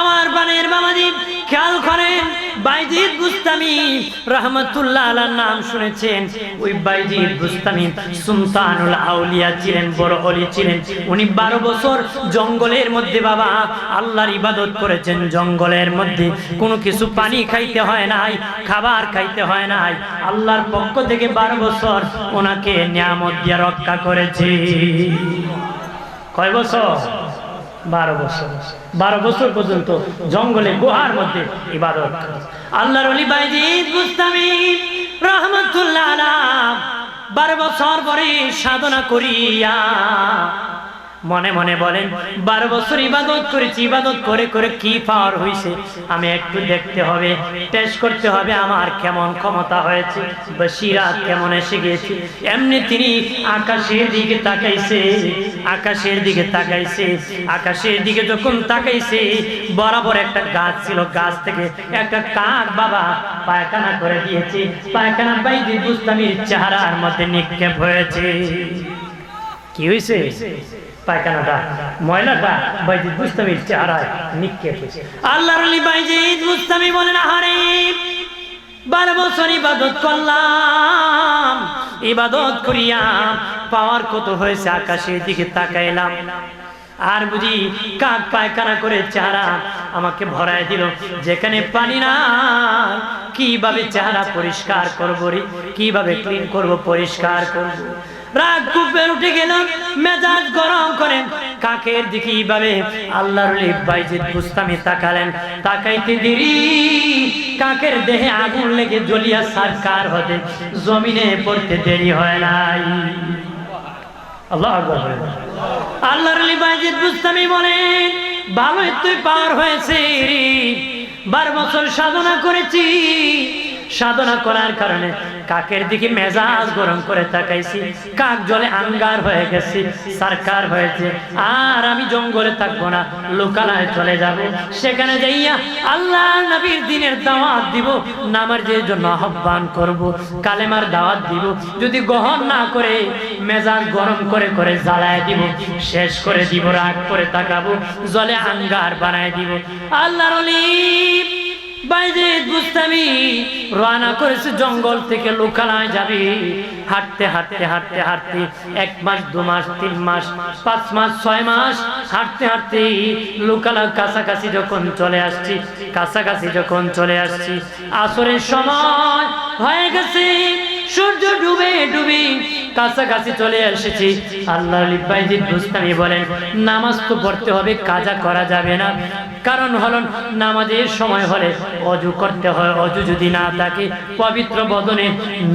আমার বানের বাবাজি খেয়াল করেন, বাইজিদ বুস্তামি রহমতুল্লাহ আলার নাম শুনেছেন। ওই বাইজিদ বুস্তামি সুলতানুল আউলিয়া ছিলেন, বড় অলি ছিলেন। উনি বারো বছর জঙ্গলের মধ্যে বাবা, আল্লাহর ইবাদত করেছেন। জঙ্গলের মধ্যে কোনো কিছু পানি খাইতে হয় নাই, খাবার খাইতে হয় নাই। আল্লাহর পক্ষ থেকে বারো বছর ওনাকে নিয়ামত দিয়ে রক্ষা করেছে। কয় বছর? বারো বছর। বারো বছর পর্যন্ত জঙ্গলে, গুহার মধ্যে ইবাদত আল্লাহর রহমতুল্লাহ বারো বছর পরে সাধনা করিয়া মনে মনে বলেন, বারো বছর ইবাদত করেছি, ইবাদত করে করে কি পাওয়ার হয়েছে আমি একটু দেখতে হবে টেস্ট করতে হবে আমার কেমন ক্ষমতা হয়েছে, বসিরাত কেমন এসে গেছে এমনি তিনি আকাশের দিকে তাকাইছে। আকাশের দিকে তাকাইছে। আকাশের দিকে যখন তাকাইছে, বরাবর একটা গাছ ছিল। গাছ থেকে একটা কাক বাবা পায়খানা করে দিয়েছে। পায়খানা বাইদি বুস্তামির চেহারার মধ্যে নিক্ষেপ হয়েছে। কি হয়েছে? পায়খানাটা, ময়লাটা বাইজিদ মুস্তামির চেহারায় নিক্ষেপ হয়েছে। আল্লাহর আলী বাইজিদ মুস্তামি বলেন, আহারে, বারো বছর ইবাদত করলাম। ইবাদত করিয়া পাওয়ার কত হয়েছে আকাশের দিকে তাকাইলাম। আর বুঝি কাক পায়খানা করে চারা আমাকে ভরায় দিল, যেখানে পানি না কীভাবে চারা পরিষ্কার করব রে? কীভাবে ক্লিন করব, পরিষ্কার করব? রাগ কুপের উঠে গেল, মেজাজ গরম করেন। কাকের দিকে এইভাবে আল্লাহর বাইজিদ বুস্তামি তাকালেন। তাকাইতে দেরি, কাকের দেহে আগুন লেগে জ্বলিয়া সারকার হতে জমিনে পড়তে দেরি হয় নাই। আল্লাহ। আল্লাহর আলী বাইজিদ বুস্তামি বলেন ভালোই তুই পার হয়েছে বারো বছর সাধনা করেছি সাধনা করার কারণে কাকের দিকে মেজাজ গরম করে তাকাইছি। কাক জলে আঙ্গার হয়ে গেছি, সরকার হয়েছে। আর আমি জঙ্গলে থাকব না, লোকালয়ে চলে যাব। সেখানে যাইয়া আল্লাহ নবীর দিনের দাওয়াত দিব, নামার যে জন্য আহ্বান করব, কালেমার দাওয়াত দিব। যদি গ্রহণ না করে, মেজাজ গরম করে করে জ্বালায় দিব, শেষ করে দিব, রাগ করে তাকাবো, জলে আঙ্গার বানায় দিব। আল্লাহর অলিম জঙ্গল থেকে লোকালয় যাবি। হাঁটতে হাঁটতে হাঁটতে হাঁটতে এক মাস, দু মাস, তিন মাস, পাঁচ মাস, ছয় মাস, হাঁটতে হাঁটতে লোকালয় কাছাকাছি যখন চলে আসছি, কাছাকাছি যখন চলে আসছি, আসরের সময় হয়ে গেছে। সূর্য ডুবে ডুবে কাছাকাছি চলে এসেছি। আল্লাহ বাইজিদ বুস্তামি বলেন, নামাজ তো পড়তে হবে, কাজা করা যাবে না। কারণ হলো, নামাজের সময় হলে অজু করতে হয়, অজু যদি না থাকে, পবিত্র বদনে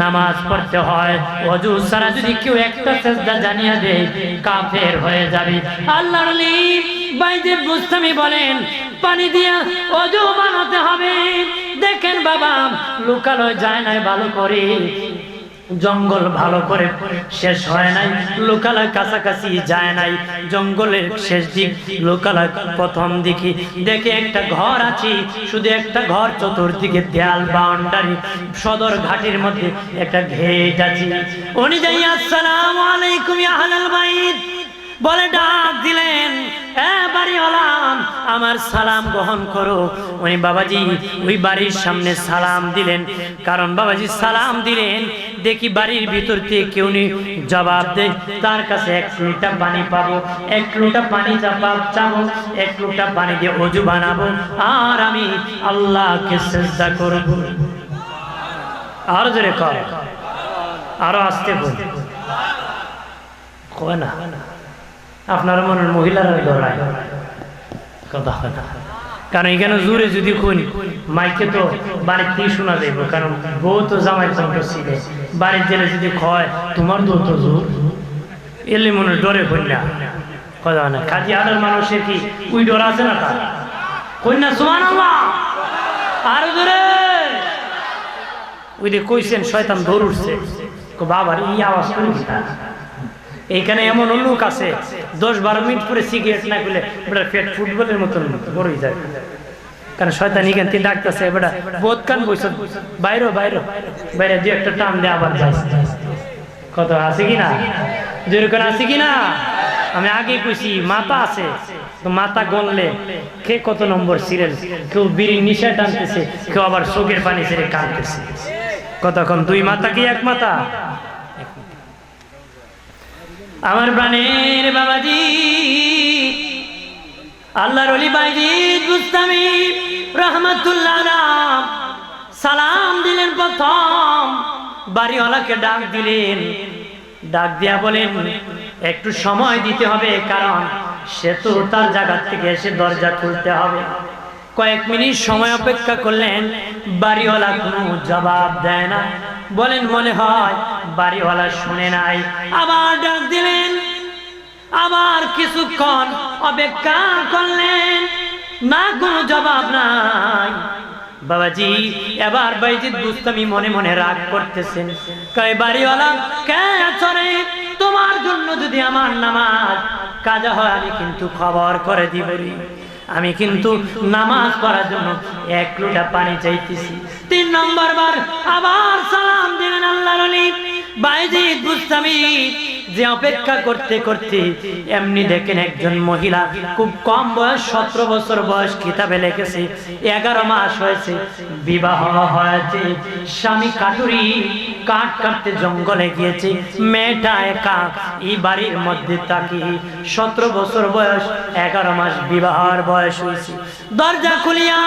নামাজ পড়তে হয়। অজু ছাড়া যদি কেউ একটা চেষ্টা জানিয়ে দেয়, কাফের হয়ে যাবে। আল্লাহ বাইজিদ বুস্তামি বলেন, পানি দিয়া অজু বানাতে হবে। দেখেন বাবা, লুকালয় যায় নাই ভালো করে। জঙ্গল ভালো করে শেষ হয় নাই লোকালা কাছাকাছি যায় নাই। জঙ্গলের শেষ দিক লোকালা প্রথম দিকে। দেখে একটা ঘর আছে, শুধু একটা ঘর, চতুর্দিকে দেয়াল, বাউন্ডারি, সদর ঘাটের মধ্যে একটা ঘেট আছে। উনি যাই আসসালাম আলাইকুম আহলাল বলে ডাক দিলেন আমার সালাম গ্রহণ করো। উনি বাবাজি ওই বাড়ির সামনে সালাম দিলেন। কারণ বাবাজি সালাম দিলেন, দেখি বাড়ির ভিতর থেকে কেউ নেই। জবাব দেয় তার কাছে এক লোটা পানি পাবো, এক লোটা পানি চাপা, চাবো, এক লোটা পানি দিয়ে অজু বানাবো, আর আমি আল্লাহকে চেষ্টা করব। আরও জোরে কর, আরও আসতে বল। না? আপনার মনের মহিলারা ধরায় কথা কারণ এখানে জোরে যদি কোন মাইকে তো থেকে শোনা যাইব। কারণ বউ তো জামাই চন্দ্র ছিল। বাড়ির জেলে যদি কয়, তোমার দৌ তো জোর? এলে মনে ডরে কন্যা কথা না। কাজী আদার মানুষের কি ওই ডর আছে না তার? কন্যা সুমান আরও জোরে! ওই যে কইছেন, শয়তান দৌড় উঠছে। বাবার এই আওয়াজ করে এইখানে এমন লোক আছে দশ বারো মিনিট পরে সিগারেট না বেটা পেট ফুটবলের মতন বড়ই যায়। কারণ শয়তান এখান থেকে ডাকতেছে, বেটা, বোধ কান বইস বাইরে বাইরে বাইরে দু একটা টান দিয়ে আবার যায় কত আছে কি না? যেরকম আছে কি না? আমি আগে কইছি, মাথা আছে, তো মাথা গললে কে কত নম্বর সিরিয়াল? কেউ বিড়ি নিশা টানতেছে, কেউ আবার চোখের পানি ছেড়ে কাঁদতেছে। কতক্ষণ? দুই মাথা কি এক মাথা? আমার প্রাণের বাবাজি। আল্লাহর অলি বাইজি গুস্তামি রহমতুল্লাহ সালাম দিলেন প্রথম। বাড়িওয়ালাকে ডাক দিলেন। ডাক দিয়া বলেন, একটু সময় দিতে হবে, কারণ সে তো তার জায়গা থেকে এসে দরজা খুলতে হবে। কয়েক মিনিট সময় অপেক্ষা করলেন। বাড়িওয়ালা কোনো জবাব দেয় না। বলেন, মনে হয় বাড়িওয়ালা শুনে নাই। আবার ডাক দিলেন, আবার কিছুক্ষণ অপেক্ষা করলেন। না, কোনো জবাব নাই। বাবাজি, এবার বাইজিৎ বুঝতামি মনে মনে রাগ করতেছেন। কয়, বাড়িওয়ালা, কে চলে তোমার জন্য যদি আমার নামাজ কাজা হয়, আমি কিন্তু খবর করে দিব আমি কিন্তু নামাজ পড়ার জন্য এক লোটা পানি চাইতেছি। তিন নম্বর বার আবার সালাম দিলেন আল্লাহর অলি বাইজিৎ যে অপেক্ষা করতে করতে এমনি দেখেন একজন মহিলা, খুব কম বয়স, সতেরো বছর বয়স কিতাবে লেগেছে এগারো মাস হয়েছে, বিবাহ হয়েছে, স্বামী কাটুরি, কাঠ কাটতে জঙ্গলে গিয়েছে, মেয়েটা একা এই বাড়ির মধ্যে তাকে সতেরো বছর বয়স, এগারো মাস বিবাহর বয়স হয়েছে। দরজা খুলিয়া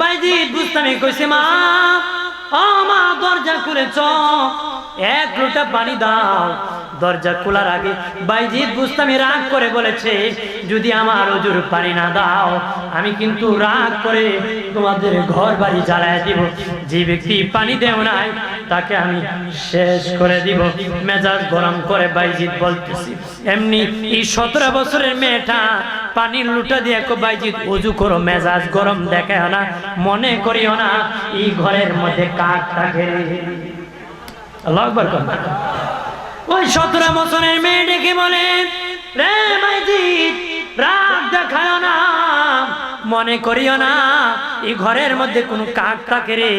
বাইজিৎ বুঝতামি কইছে, মা, ও মা, দরজা খুলেছ এক লোটা পানি দাও। দরজা খোলার আগে বাইজিৎ বুঝতামি রাগ করে বলেছে, যদি আমার অজুর পানি না দাও, আমি কিন্তু রাগ করে তোমাদের ঘর বাড়ি জ্বালায় দিব। যে ব্যক্তি পানি দেও নাই, তাকে আমি শেষ করে দিব। মেজাজ গরম করে বাইজিৎ বলতেছি, এমনি এই সতেরো বছরের মেয়েটা পানির লুটা দিয়ে বাইজিৎ অজু করো, মেজাজ গরম দেখে না, মনে করিও না, এই ঘরের মধ্যে কাক থাকে আল্লাহ আকবার কর ওই সতেরো বছরের মেয়ে ডেকে বলে, রে ভাইজি রাগ দেখায় না, মনে করিও না এই ঘরের মধ্যে কোনো কাক থাকে রে?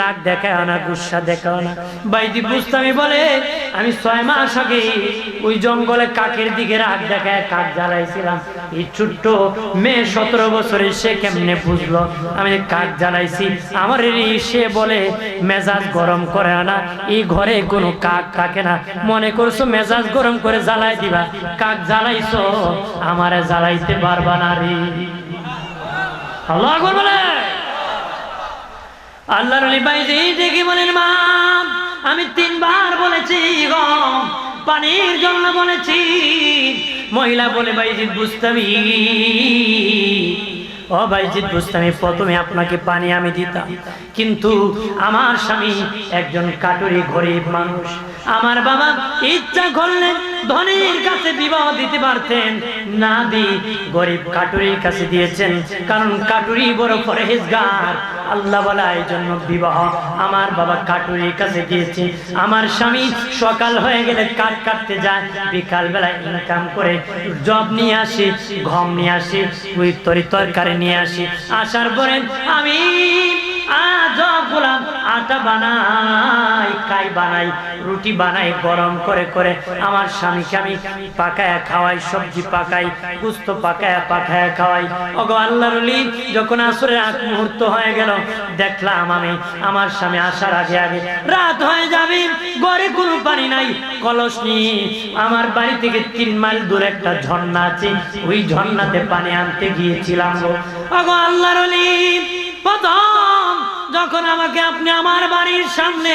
রাগ দেখায় না, গুসা দেখাও না। বাইদি বুঝতামি বলে, আমি ছয় মাস আগে ওই জঙ্গলে কাকের দিকে রাগ দেখায়, কাক জ্বালাইছিলাম। এই ছোট্ট মেয়ে সতেরো বছরের সে কেমনে বুঝলো? আমি কাক জ্বালাইছি, আমার সে বলে, মেজাজ গরম করে না এই ঘরে কোনো কাক থাকে না। মনে করছ মেজাজ গরম করে জ্বালাই দিবা? কাক জ্বালাইছো, আমারে জ্বালাইতে পারবা না রে। আল্লাহ আকবার বলে। আল্লাহর বলেন মা, আমি তিনবার বলেছি গো, পানির জন্য বলেছি। মহিলা বলে বাইজিৎ বুঝতামি। ও বাইজিৎ বুঝতামি, প্রথমে আপনাকে পানি আমি দিতাম। কিন্তু আমার স্বামী একজন কাটুরি গরিব মানুষ। আমার বাবা ইচ্ছা করলেন ধনীর কাছে বিবাহ দিতে পারতেন। না দি, গরিব কাটুরির কাছে দিয়েছেন। কারণ কাটুরি বড় পরেজগার আল্লাহ বলা, এই জন্য বিবাহ আমার বাবা কাটুরির কাছে দিয়েছে। আমার স্বামী সকাল হয়ে গেলে কাঠ কাটতে যায়। বিকাল বেলায় ইনকাম করে জব নিয়ে আসি, ঘম নিয়ে আসি ওই তরি তরকারি নিয়ে আসি। আসার পরে আমি আটা বানাই, কাই বানাই, রুটি বানাই, গরম করে করে আমার স্বামীকে আমি খাওয়াই, সবজি পাকাই পাকায়া খাওয়াই। আল্লাহর যখন আগ মুহূর্ত হয়ে গেল, দেখলাম আমি আমার স্বামী আসার আগে আগে রাত হয়ে যাবে, ঘরে কোনো পানি নাই, কলস নিয়ে আমার বাড়ি থেকে তিন মাইল দূরে একটা ঝর্ণা আছে, ওই ঝর্ণাতে পানি আনতে গিয়েছিলাম আল্লাহর প্রথম যখন আমাকে আপনি আমার বাড়ির সামনে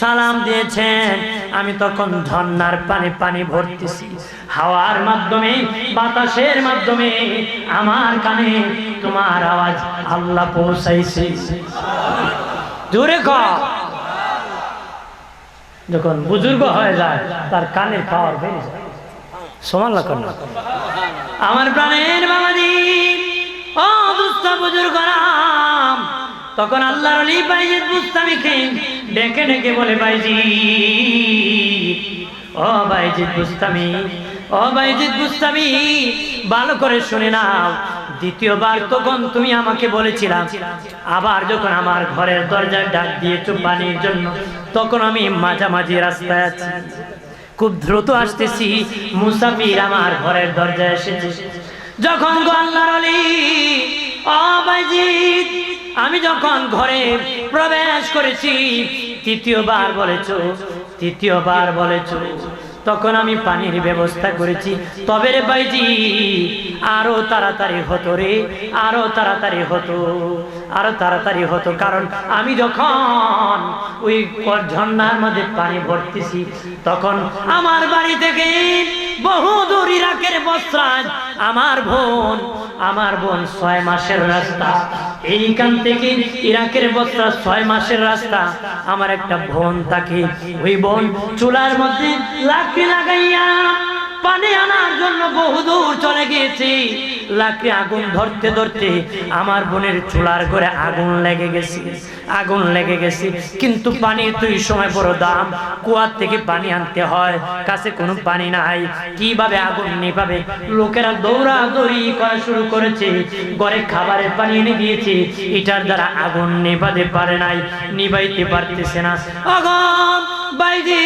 সালাম দিয়েছেন, আমি তখন ঝর্ণার পানি পানি ভরতেছি। হাওয়ার মাধ্যমে, বাতাসের মাধ্যমে আমার কানে তোমার আওয়াজ আল্লাহ পৌঁছাইছে। জোরে ক। যখন বুজুর্গ হয়ে যায়, তার কানের পাওয়ার বেড়ে যায়। সমান আমার প্রাণের বাবাজি তখন আল্লাহর অলি বাইজিৎ বুস্তামিকে ডেকে ডেকে বলে বাইজি ও বাইজিৎ বুস্তামি, ও বাইজিৎ বুস্তামি, ভালো করে শুনে নাও। দ্বিতীয়বার তখন তুমি আমাকে বলেছিলাম। আবার যখন আমার ঘরের দরজায় ডাক দিয়েছ পানির জন্য, তখন আমি মাঝামাঝি রাস্তায় আছি। খুব দ্রুত আসতেছি। মুসাফির আমার ঘরের দরজায় এসেছে। যখন গো আল্লাহর আমি যখন ঘরে প্রবেশ করেছি, তৃতীয়বার বলেছ তৃতীয়বার বলেছ, তখন আমি পানির ব্যবস্থা করেছি। তবে রে বাইজি, আরও তাড়াতাড়ি হতো রে, আরও তাড়াতাড়ি হতো, আরও তাড়াতাড়ি হতো। কারণ আমি যখন ওই ঝর্ণার মধ্যে পানি ভরতেছি, তখন আমার বাড়ি থেকে বহু দূর ইরাকের বস্ত্রাজ আমার বোন আমার বোন ছয় মাসের রাস্তা। এইখান থেকে ইরাকের বস্ত্রা ছয় মাসের রাস্তা। আমার একটা বোন থাকে। ওই বোন চুলার মধ্যে লাকড়ি লাগাইয়া পানি আনার জন্য বহুদূর চলে গিয়েছি। লাকড়ি আগুন ধরতে ধরতে আমার বোনের চুলার করে আগুন লেগে গেছে, আগুন লেগে গেছে। কিন্তু পানি তুই সময় বড় দাম, কুয়ার থেকে পানি আনতে হয়, কাছে কোনো পানি নাই। কীভাবে আগুন নেভাবে? লোকেরা দৌড়া দৌড়ি করা শুরু করেছে, ঘরে খাবারের পানি এনে দিয়েছে। এটার দ্বারা আগুন নেভাতে পারে নাই, নিভাইতে পারতেছে না। অগম বাইদি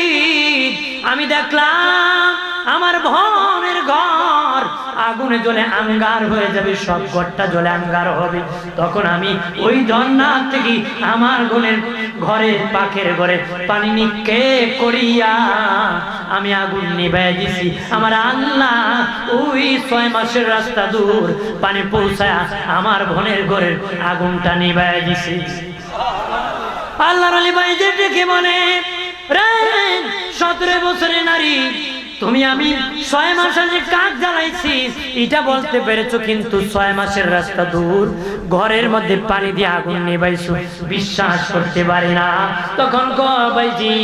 আমি দেখলাম আমার ভনের ঘর। আগুনে জ্বলে আঙ্গার হয়ে যাবে, সব ঘরটা জ্বলে আঙ্গার হবে। তখন আমি ওই ঝর্ণার থেকে আমার বোনের ঘরের পাখের ঘরে পানি নিক্ষেপ করিয়া আমি আগুন নিভাই দিছি। আমার আল্লাহ ওই ছয় মাসের রাস্তা দূর পানি পৌঁছায় আমার বোনের ঘরের আগুনটা নিভাই দিছি। আল্লাহর আলী ভাই যে ডেকে বলে সতেরো বছরের নারী তুমি আমি ছয় মাস আগে কাজ জ্বালাইছি। এটা বলতে পেরেছ, কিন্তু ছয় মাসের রাস্তা দূর। ঘরের মধ্যে পানি দিয়ে আগুন নেবাইছো, বিশ্বাস করতে পারি না। তখন কবাইজি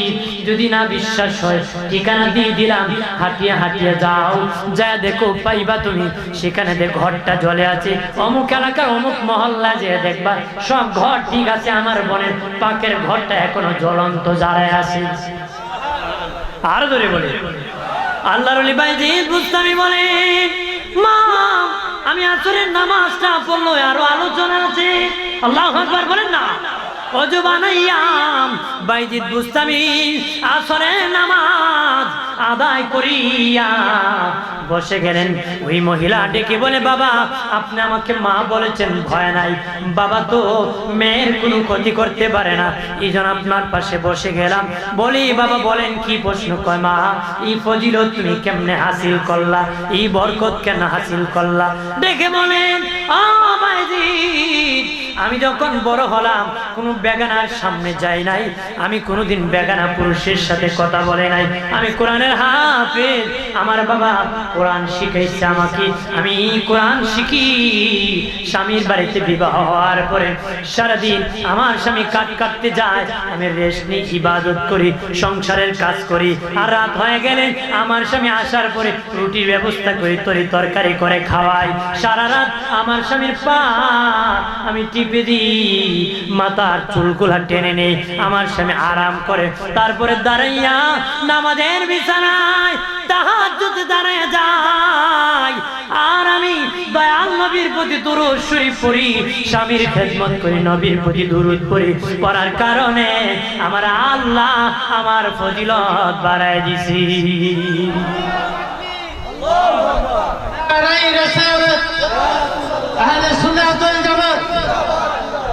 যদি না বিশ্বাস হয়, ঠিকানা দিয়ে দিলাম, হাঁটিয়ে হাঁটিয়ে যাও। যা দেখো, পাইবা তুমি। সেখানে দেখ ঘরটা জ্বলে আছে, অমুক এলাকার অমুক মহল্লা যে দেখবা, সব ঘর ঠিক আছে, আমার বোনের পাকের ঘরটা এখনও জ্বলন্ত জ্বালায় আছে। আরও ধরে বলে। আল্লাহর অলি ভাই যে বুঝতামি বলে, মা, আমি আসরের নামাজটা পড়ল, আরও আলোচনা আছে। আল্লাহ বলেন না। অজু বানাইয়াম, বাইজিদ বুঝতামি আসরের নামাজ আদায় করিয়া। বসে গেলেন, ওই মহিলা ডেকে বলে, বাবা, আপনি আমাকে মা বলেছেন, ভয় নাই। বাবা তো মেয়ের কোনো ক্ষতি করতে পারে না। এই আপনার পাশে বসে গেলাম। বলি, বাবা, বলেন কি প্রশ্ন? কয়, মা, এই ফজিলত তুমি কেমনে হাসিল করলা? এই বরকত কেন হাসিল করলা? ডেকে বলেন বাইজিদ আমি যখন বড় হলাম, কোনো বেগানার সামনে যাই নাই। আমি কোনোদিন বেগানা পুরুষের সাথে কথা বলে নাই। আমি কোরআনের হাফেজ, আমার বাবা কোরআন শিখাইছে আমাকে। আমি কোরআন শিখি। স্বামীর বাড়িতে বিবাহ হওয়ার পরে সারাদিন আমার স্বামী কাট কাটতে যায়। আমি রেস্ট নিই, ইবাদত করি, সংসারের কাজ করি। আর রাত হয়ে গেলে আমার স্বামী আসার পরে রুটির ব্যবস্থা করি, তরি তরকারি করে খাওয়াই। সারা রাত আমার স্বামীর পা আমি টিপে দিই মাথার চুলগুলা টেনে নেই আমার স্বামী আরাম করে। তারপরে দাঁড়াইয়া নামাজের বিছানায় তাহার যদি দাঁড়ায় যায়। আর আমি দয়াল নবীর প্রতি দুরুদ শরীফ পড়ি, স্বামীর খেদমত করি, নবীর প্রতি দুরুদ পড়ি। পড়ার কারণে আমার আল্লাহ আমার ফজিলত বাড়ায় দিছি। আহলে জামাত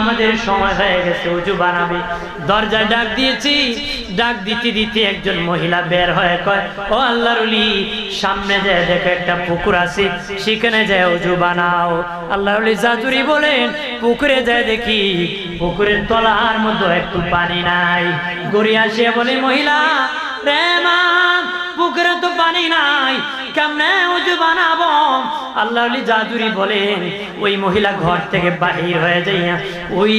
আমাদের সময় দরজায় ডাক দিয়েছি, ডাক দিতে দিতে একজন মহিলা বের হয়ে কয় সামনে যায় দেখো একটা পুকুর আছে, সেখানে যায় উজু বানাও। আল্লাহর জাজুরি বলেন, পুকুরে যায় দেখি, পুকুরের তলার মধ্যে একটু পানি নাই। গড়ি আসিয়া বলে, মহিলা পুকুরে তো পানি নাই কেমনে অজু বানাবো? আল্লাহ জাদুরি বলেন, ওই মহিলা ঘর থেকে বাহির হয়ে যাইয়া ওই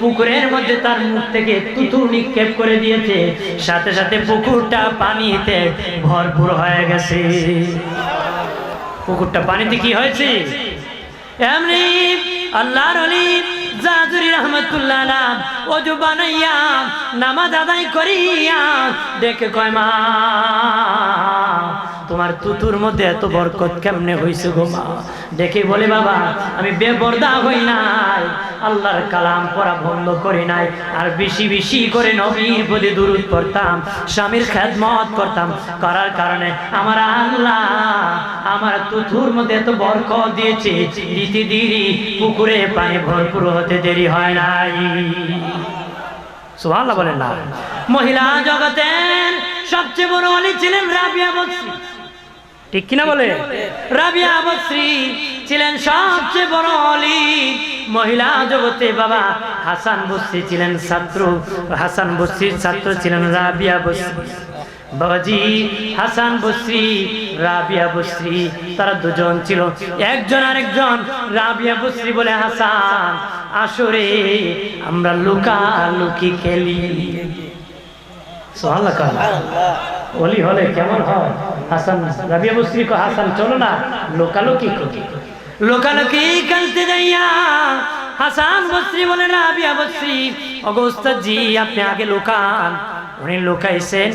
পুকুরের মধ্যে তার মুখ থেকে তুতু নিক্ষেপ করে দিয়েছে। সাথে সাথে পুকুরটা পানিতে ভরপুর হয়ে গেছে। পুকুরটা পানিতে কি হয়েছে? এমনি আল্লাহর অলি জাদুরি রহমতুল্লাহ অজু বানাইয়া, নামাজ আদায় করিয়া দেখে কয়, মা তোমার তুতুর মধ্যে এত বরকত কেমনে হইছে গো মা? দেখে বলে, বাবা, আমি বেপর্দা হই নাই। আল্লাহর কালাম পড়া বন্ধ করি নাই। আর বেশি বেশি করে নবীর প্রতি দুরুদ পড়তাম, স্বামীর খেদমত করতাম। করার কারণে আমার আল্লাহ আমার তুতুর মধ্যে এত বরকত দিয়েছে। দিতে দিরি পুকুরে পানি ভরপুর হতে দেরি হয় নাই। সুবহানাল্লাহ বলেন না। মহিলা জগতের সবচেয়ে বড় অলি ছিলেন রাবিয়া বক্সি ঠিক কিনা বলে? রাবিয়া বক্সি ছিলেন সবচেয়ে বড় অলি মহিলা জগতে বাবা হাসান বসরি ছিলেন ছাত্র। হাসান বসরির ছাত্র ছিলেন রাবিয়া বসরি বাবাজি হাসান বসরি রাবিয়া বসরি তারা দুজন ছিল। একজন আরেকজন রাবিয়া বসরি বলে হাসান আসরে আমরা লুকা লুকি খেলি সোহাল্লা ওলি হলে কেমন হয়? হাসান রাবিয়া বসরি কো হাসান চলো না লোকালোকি করি। লোকালোকি খেলতে যাইয়া হাসান বসরি বলে রাবিয়া বসরি অগস্তাদ জি আপনি আগে লোকান। উনি লুকাইছেন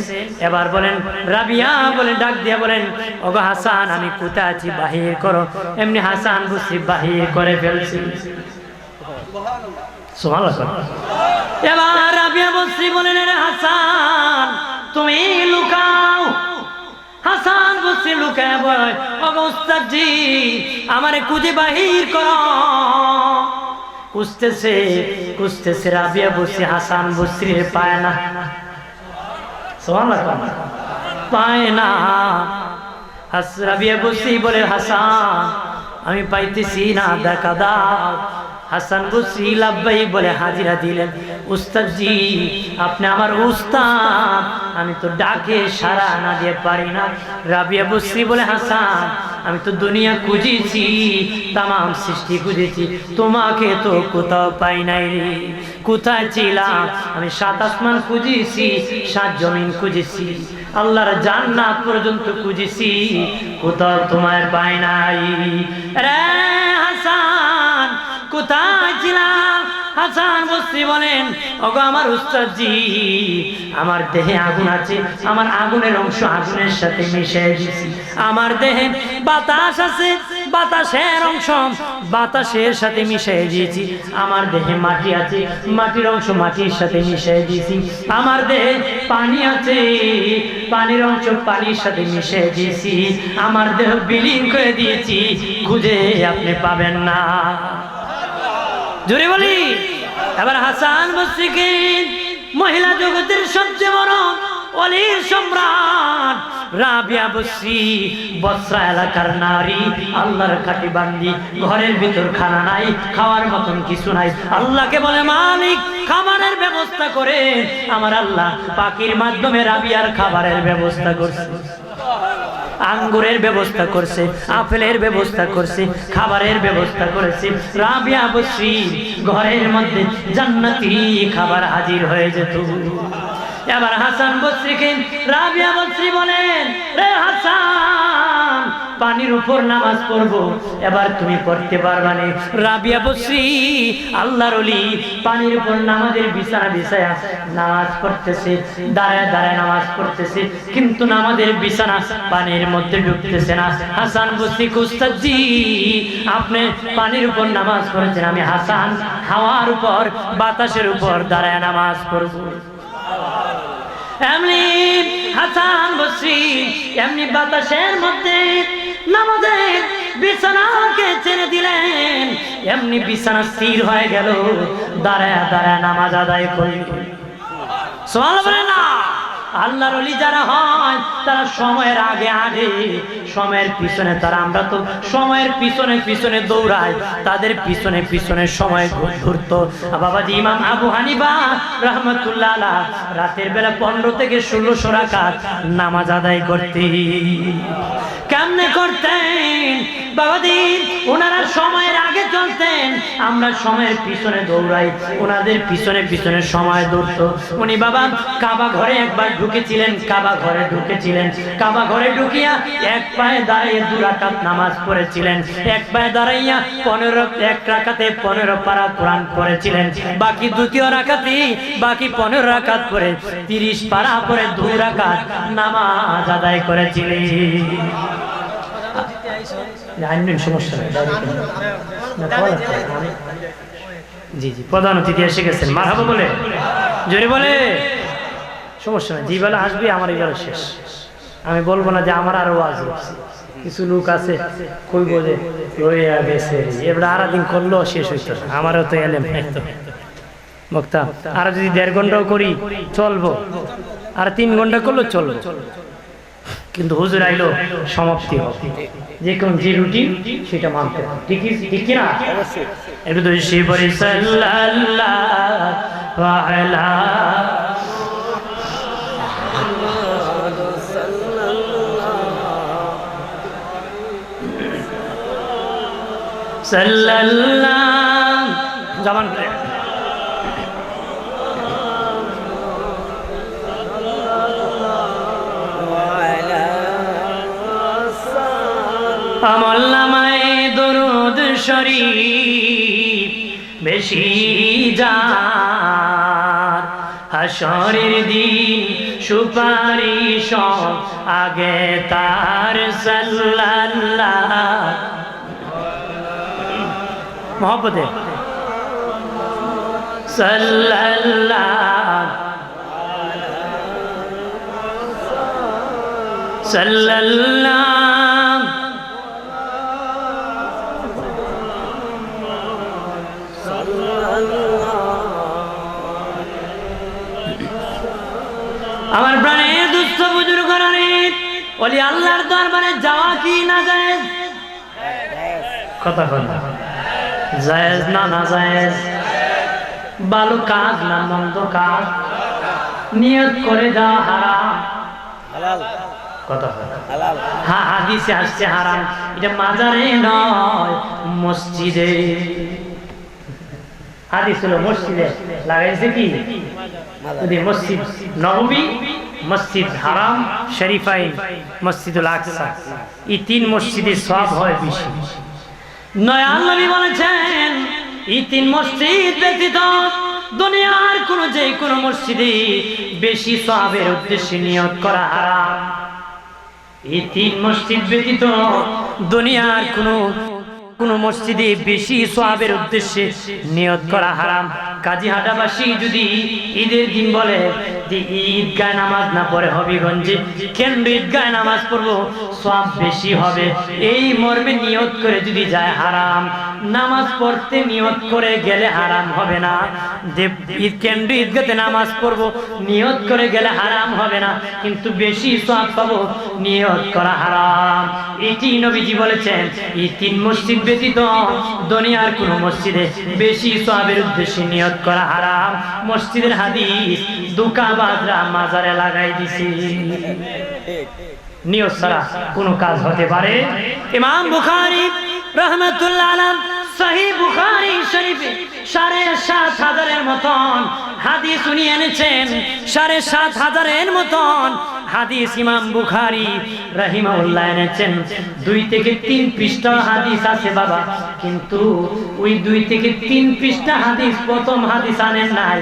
এবার বলেন রাবিয়া বলে ডাক দিয়া বলেন ওগো হাসান আমি কোথায় আছি? বাহির করো। এমনি হাসান বসরি বাহির করে ফেলছি। এবার রাবিয়া বসরি বলেন হাসান আমারে খুঁজে বাহির কর। কুস্তেছে কুস্তেছে রাবিয়া বসরি হাসান বসরি পায় না। পায় না। রাবিয়া বসরি বলে, হাসান, আমি পাইতেছি না, দেখা দাও। হাসান বসরি লাব্বাই বলে হাজিরা দিলেন উস্তাদ আপনি আমার উস্তাদ, আমি তো ডাকে সারা না দিয়ে পারি না। রাবিয়া বসরি বলে, হাসান, আমি তো দুনিয়া খুঁজেছি তাম সৃষ্টি খুঁজেছি, তোমাকে তো কোথাও পাই নাই রে। কোথায় ছিলাম? আমি সাত আসমান খুঁজেছি, সাত জমিন খুঁজেছি, আল্লাহর জান্নাত পর্যন্ত খুঁজেছি, কোথাও তোমার পাই নাই। রে হাসান আমার আমার দেহে আগুন আছে, আমার আগুনের অংশ আগুনের সাথে মিশে দিছি। আমার দেহে বাতাস আছে, বাতাসের অংশ বাতাসের সাথে মিশিয়ে দিয়েছি। আমার দেহে মাটি আছে, মাটির অংশ মাটির সাথে মিশিয়ে দিয়েছি। আমার দেহে পানি আছে, পানির অংশ পানির সাথে মিশিয়ে দিয়েছি। আমার দেহ বিলীন করে দিয়েছি, খুঁজে আপনি পাবেন না। জোরে বলি। এবার হাসান বস্রিকে মহিলা জগতের সবচেয়ে বড় অলির সম্রাট রাবিয়া বসরি, বসরা এলাকার নারী, আল্লাহর কাটি বান্দি, ঘরের ভিতর খানা নাই, খাওয়ার মতন কিছু নাই। আল্লাহকে বলে, মালিক, খাবারের ব্যবস্থা করে। আমার আল্লাহ পাখির মাধ্যমে রাবিয়ার খাবারের ব্যবস্থা করছে। আঙ্গুরের ব্যবস্থা করছে, আপেলের ব্যবস্থা করছে, খাবারের ব্যবস্থা করেছে। রাবিয়া বসি ঘরের মধ্যে জান্নাতি খাবার হাজির হয়ে যেত। এবার হাসান বস্রিকে রাবিয়া বস্রি বলেন রে হাসান! পানির উপর নামাজ পড়ব। এবার তুমি পড়তে পারবা পারবানে রাবিয়া বস্রি আল্লাহর অলি পানির উপর নামাজের বিছানা বিছায়া নামাজ পড়তেছে, দাঁড়ায় দাঁড়ায় নামাজ পড়তেছে, কিন্তু নামাজের বিছানা পানির মধ্যে ঢুকতেছে না। হাসান বস্রি কুস্তাজি আপনি পানির উপর নামাজ পড়েছেন, আমি হাসান হাওয়ার উপর, বাতাসের উপর দাঁড়ায় নামাজ পড়ব। এমনি হাসান বসরি এমনি বাতাসের মধ্যে নামাজের বিছানাকে ছেড়ে দিলেন। এমনি বিছানা স্থির হয়ে গেল। দাঁড়ায় দাঁড়ায় নামাজ আদায় করল সোয়াল বলে না। আল্লাহর অলি যারা হয়, তারা সময়ের আগে আগে, সময়ের পিছনে তারা, আমরা তো সময়ের পিছনে পিছনে দৌড়াই, তাদের পিছনে পিছনে সময় ঘুর- ঘুরতো। আর বাবাজি ইমাম আবু হানিফা রহমতুল্লাহ রাতের বেলা পনেরো থেকে ষোলোশো রাকাত নামাজ আদায় করতে কেমন করতেন? বাবাদিন ওনারা সময়ের আগে চলতেন, আমরা সময়ের পিছনে দৌড়াই, ওনাদের পিছনে পিছনে সময় দৌড়তো। উনি বাবা কাবা ঘরে একবার ঢুকেছিলেন, কাবা ঘরে ঢুকেছিলেন। কাবা ঘরে ঢুকিয়া এক পায়ে দাঁড়িয়ে দু রাকাত নামাজ পড়েছিলেন। এক পায়ে দাঁড়াইয়া পনেরো, এক রাকাতে পনেরো পারা কোরআন পড়েছিলেন। বাকি দ্বিতীয় রাকাতে বাকি পনেরো রাকাত পরে তিরিশ পারা পরে দু রাকাত নামাজ আদায় করেছিলেন। সমস্যা জি জি, প্রধান অতিথি এসে গেছেন। মারহাবা বলে। জোরে বলে। সমস্যা নেই। যেবেলা আসবে আমার এবার শেষ। আমি বলব না যে আমার আরও আছে কিছু লোক আছে কই বলে রয়ে গেছে এবার আর দিন করলেও শেষ হইতো। আমারও তো এলেম বক্তা আর যদি দেড় ঘন্টাও করি চলবো। আর তিন ঘণ্টা করলেও চলবো। কিন্তু হুজুর আইলো সমাপ্তি হবে যে কোন যে রুটি সেটা মানতে হবে। ঠিক ঠিক একটু তো শিবরি সাল্লাল্লাহু সাল্লাল্লাহু। করে। আমল নামায় দরুদ শরীফ বেশি যার। হাসরের দিন সুপারিশ আগে তার সাল্লাল্লাহ। মহব্বতে। সাল্লাল্লাহ। আমার প্রাণের দুস্থ বুজুর্গ বলি আল্লাহর দরবারে যাওয়া কি না যায় কথা কথা জায়েজ না না জায়েজ? ভালো কাজ না মন্দ কাজ? নিয়ত করে যাওয়া হারাম। হালাল। কথা কথা হ্যাঁ হাদিসে আসছে হারাম। এটা মাজারে নয় মসজিদে। হাদিস হলো মসজিদে। লাগাইছে কি? যদি মসজিদ নবমী মসজিদ হারাম শরীফাইন মসজিদুল আকসা। এই তিন মসজিদে সব হয় বেশি। নয়াল নবী বলেছেন এই তিন মসজিদ ব্যতীত দুনিয়ার কোন যে কোন মসজিদে বেশি সবের উদ্দেশ্যে নিয়োগ করা হারাম। এই তিন মসজিদ ব্যতীত দুনিয়ার কোন কোন মসজিদে বেশি সোয়াবের উদ্দেশ্যে নিয়ত করা হারাম। কাজী হাটাবাসী যদি ঈদের দিন বলে যে ঈদগায় নামাজ না পড়ে হবিগঞ্জে কেন ঈদগায় নামাজ পড়ব সব বেশি হবে। এই মর্মে নিয়ত করে যদি যায় হারাম। নামাজ পড়তে নিয়ত করে গেলে হারাম হবে না। যে কেন্দ্র ঈদগাতে নামাজ পড়ব, নিয়ত করে গেলে হারাম হবে না। কিন্তু বেশি সব পাবো, নিয়ত করা হারাম। এটি নবীজি বলেছেন, এই তিন মসজিদ ব্যতীত দুনিয়ার কোন মসজিদে বেশি সবের উদ্দেশ্যে নিয়ত করা হারাম। মসজিদের হাদিস দুকা বাজরা মাজারে লাগাই দিছি। নিয়ত ছাড়া কোনো কাজ হতে পারে? ইমাম বুখারী রহমতুল্লাহ আলাম, সহি বুখারী শরীফে সাড়ে সাত হাজারের মতন হাদিস উনি এনেছেন। সাড়ে সাত হাজারের মতন হাদিস ইমাম বুখারী রাহিমাহুল্লাহ এনেছেন। দুই থেকে তিন পৃষ্ঠা হাদিস আছে বাবা, কিন্তু ওই দুই থেকে তিন পৃষ্ঠা হাদিস প্রথম হাদিস আনেন নাই।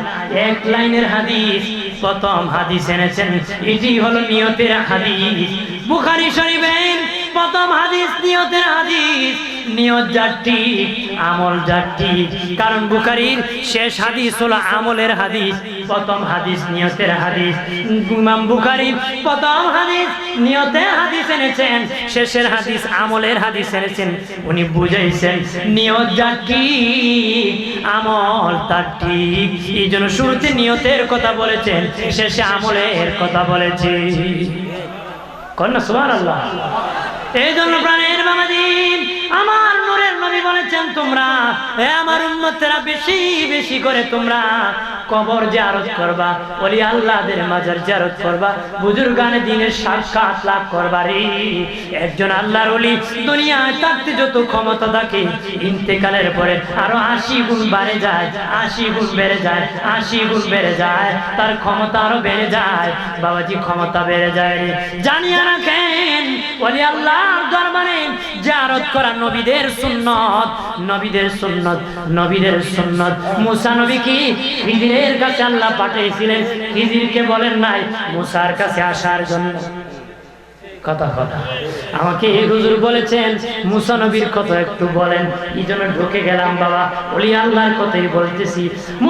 এক লাইনের হাদিস প্রথম হাদিস এনেছেন। এটি হলো নিয়তের হাদিস। বুখারী শরীফের প্রথম হাদিস নিয়তের হাদিস। নিয়ত যাটি আমল যাটি কারণ বুখারীর শেষ হাদিস হলো আমলের হাদিস, প্রথম হাদিস নিয়তের হাদিস। ইমাম বুখারীর প্রথম হাদিস নিয়তের হাদিস এনেছেন, শেষের হাদিস আমলের হাদিস এনেছেন। উনি বুঝাইছেন, নিয়ত যাটি আমল তার ঠিক এই জন্য শুরুতে নিয়তের কথা বলেছেন, শেষে আমলের কথা বলেছে। কন্যা সুবার আল্লাহ এই জন্য প্রাণের বাবাদিন আমার নূরের নবী বলেছেন তোমরা আমার উন্মতেরা বেশি বেশি করে তোমরা কবর জারত করবা, ওলি আল্লাহদের মাজার জারত করবা, বুজুর্গানে দিনের সাক্ষাৎ লাভ করবারই একজন আল্লাহর ওলি দুনিয়ায় থাকতে যত ক্ষমতা থাকে, ইন্তেকালের পরে আরও আশি গুণ বাড়ে যায়, আশি গুণ বেড়ে যায়, আশি গুণ বেড়ে যায়, তার ক্ষমতা আরও বেড়ে যায়, বাবাজি ক্ষমতা বেড়ে যায় রে। জানিয়ে রাখেন, ওলি আল্লাহর দরবারে জারত করা নবীদের সুন্নত নবীদের সুন্নত নবীদের সুন্নত। মুসা নবী কি খিজিরের কাছে আল্লাহ পাঠিয়েছিলেন। খিজিরকে বলেন, নাই, মুসার কাছে আসার জন্য। কথা কথা। আমাকে হুজুর বলেছেন, মুসা নবীর কথা একটু বলেন। এই জন্য ঢুকে গেলাম, বাবা। ওলি আল্লাহর কথাই বলতেছি।